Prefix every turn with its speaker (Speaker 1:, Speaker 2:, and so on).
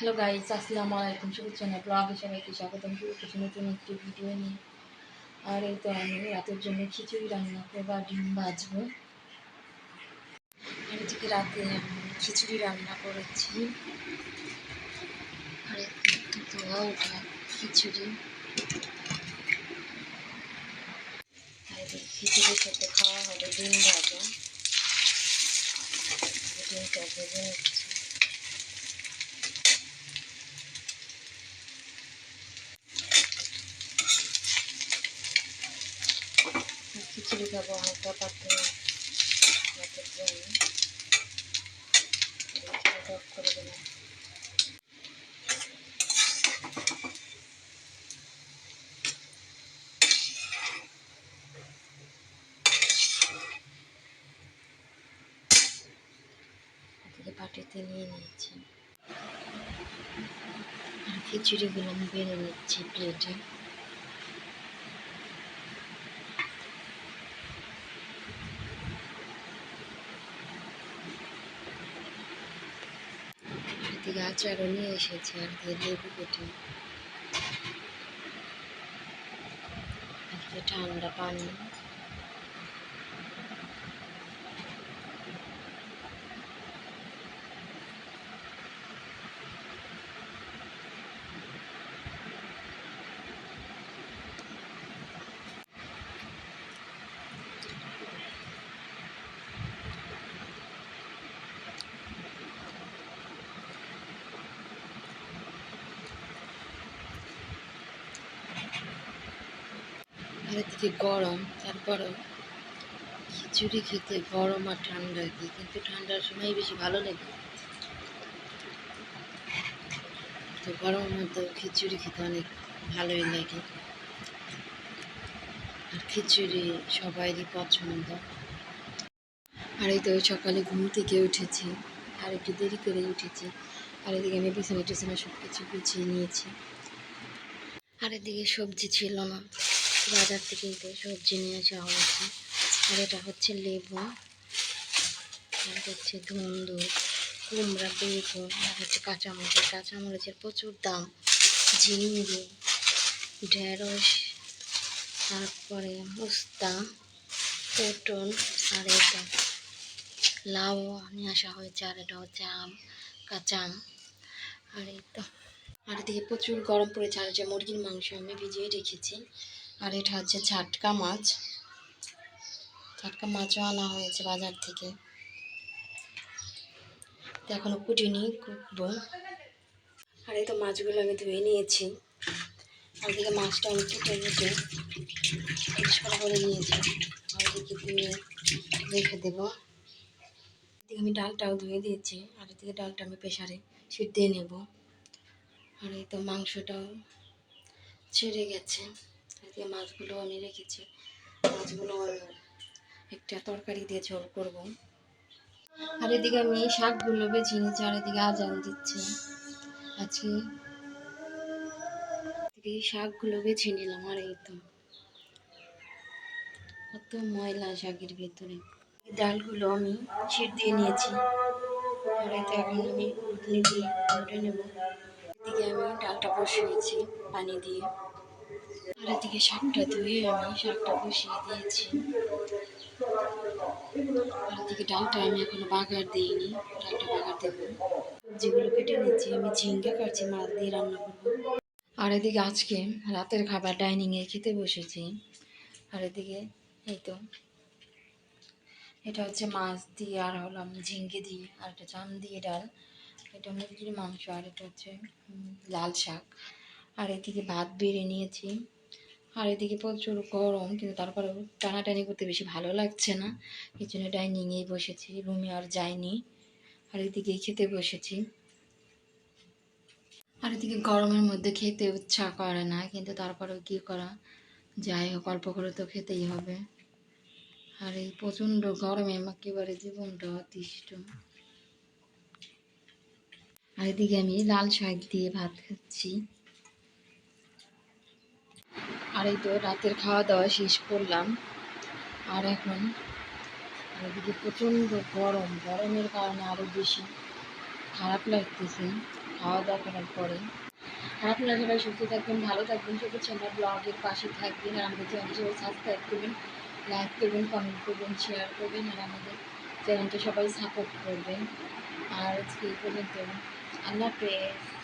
Speaker 1: Hello guys আসসালামু আলাইকুম শুরু চ্যানেল ব্লগে সবাইকে স্বাগতম। করছি নতুন একটি ভিডিও নিয়ে। আর এই তো আমি রাতের জন্য খিচুড়ি রান্না করব আর ডিম ভাজবো। আর এদিকে রাতে খিচুড়ি রান্না করেছি। আর ধোয়া ওঠা খিচুড়ি। খিচুড়ির সাথে খাওয়া হবে ডিম ভাজা। ডিমটা খিচুড়ি খাব হালকা জন্য বাটিতে নিয়ে নিয়েছি। আর খিচুড়িগুলো আমি বেড়ে নিচ্ছি প্লেটে এদিকে আচারও নিয়ে এসেছে আর দিয়ে লেবু কেটে। আজকে ঠান্ডা পানি আর এদিকে গরম, তারপরেও খিচুড়ি খেতে গরম আর ঠান্ডা কি, কিন্তু ঠান্ডার সময় বেশি ভালো লাগে। তো গরমের মধ্যে খিচুড়ি খেতে অনেক ভালোই লাগে। আর খিচুড়ি সবাইরই পছন্দ। আর এই তো সকালে ঘুম থেকে উঠেছি, আর একটু দেরি করে উঠেছি। আর এদিকে আমি বিছানা টিছানা সব কিছু গুছিয়ে নিয়েছি। আর এদিকে সবজি ছিল না। বাজার থেকে এই সবজি নিয়ে আসা হয়েছে আর এটা হচ্ছে লেবু, আর হচ্ছে ধুন্দু, কুমড়া, বেগুন, আর হচ্ছে কাঁচামরিচ। কাঁচামরিচের প্রচুর দাম। ঝিঙ্গি, ঢেঁড়স, তারপরে মুস্তা, পটল, আর এটা লাউ নিয়ে আসা হয়েছে, আর এটা হচ্ছে আম, কাঁচা আম। আর এই তো। আর এদিকে প্রচুর গরম পড়েছে, আর যে মুরগির মাংস আমি ভিজিয়ে রেখেছি। আর এটা হচ্ছে ছাটকা মাছ। ছাটকা মাছও আনা হয়েছে বাজার থেকে। তো এখনও কুটিনি কুটবো। আর এই তো মাছগুলো আমি ধুয়ে নিয়েছি। আর এদিকে মাছটা আমি কেটে কেটে পরিষ্কার করে নিয়েছি। আর এদিকে ধুয়ে রেখে দেবো। এদিকে আমি ডালটাও ধুয়ে দিয়েছি। আর এদিকে ডালটা আমি প্রেশারে সিট দিয়ে নেব। আর এই তো মাংসটাও ছেড়ে গেছে। এদিকে মাছগুলো আমি রেখেছি। মাছগুলো একটা তরকারি দিয়ে ঝোল করব। আর এদিকে আমি শাকগুলো বেছে নিচ্ছি আর এদিকে আজান দিচ্ছে। আজকে শাকগুলো বেছে নিলাম, আর এই তো কত ময়লা শাকের ভেতরে। ডালগুলো আমি ছিট দিয়ে নিয়েছি। এতে এখন আমি উঠনি দিয়ে নেব। এদিকে আমি ডালটা বসিয়েছি পানি দিয়ে। আর এদিকে শাকটা ধুয়ে আমি শাকটা বসিয়ে দিয়েছি। আর আমি এখনও দিইনি সবজিগুলো কেটে নিচ্ছি, আমি ঝিঙ্গা কাটছি, মাছ আর এদিকে আজকে রাতের খাবার ডাইনিংয়ে খেতে বসেছি। আর এদিকে এই তো, এটা হচ্ছে মাছ দিয়ে, আর হলাম ঝিঙ্গে দিয়ে, আর এটা চাম দিয়ে ডাল, এটা মুরগির মাংস, আর এটা হচ্ছে লাল শাক। আর এদিকে ভাত বেড়ে নিয়েছি। আর এদিকে প্রচুর গরম, কিন্তু তারপরেও টানাটানি করতে বেশি ভালো লাগছে না। এই জন্য ডাইনিংয়েই বসেছি রুমে আর যাইনি। আর এদিকে খেতে বসেছি। আর এদিকে গরমের মধ্যে খেতে ইচ্ছা করে না, কিন্তু তারপরেও কী করা? যাই হোক, অল্প করে তো খেতেই হবে। আর এই প্রচণ্ড গরমে একেবারে জীবনটা অতিষ্ঠ। আর এদিকে আমি লাল শাক দিয়ে ভাত খাচ্ছি। আর এই তো রাতের খাওয়া দাওয়া শেষ করলাম। আর এখন এদিকে প্রচণ্ড গরম, গরমের কারণে আরও বেশি খারাপ লাগতেছে খাওয়া দাওয়া করার পরে। আর আপনারা সবাই সুস্থ থাকবেন, ভালো থাকবেন, শুভেচ্ছা আমার ব্লগের পাশে থাকবেন, আর আমাদের চ্যানেলটি সাবস্ক্রাইব করবেন লাইক করবেন কমেন্ট করবেন শেয়ার করবেন, আর আমাদের চ্যানেলটা সবাই সাপোর্ট করবেন। আর আজকে এই পর্যন্ত, আল্লাহ হাফেজ।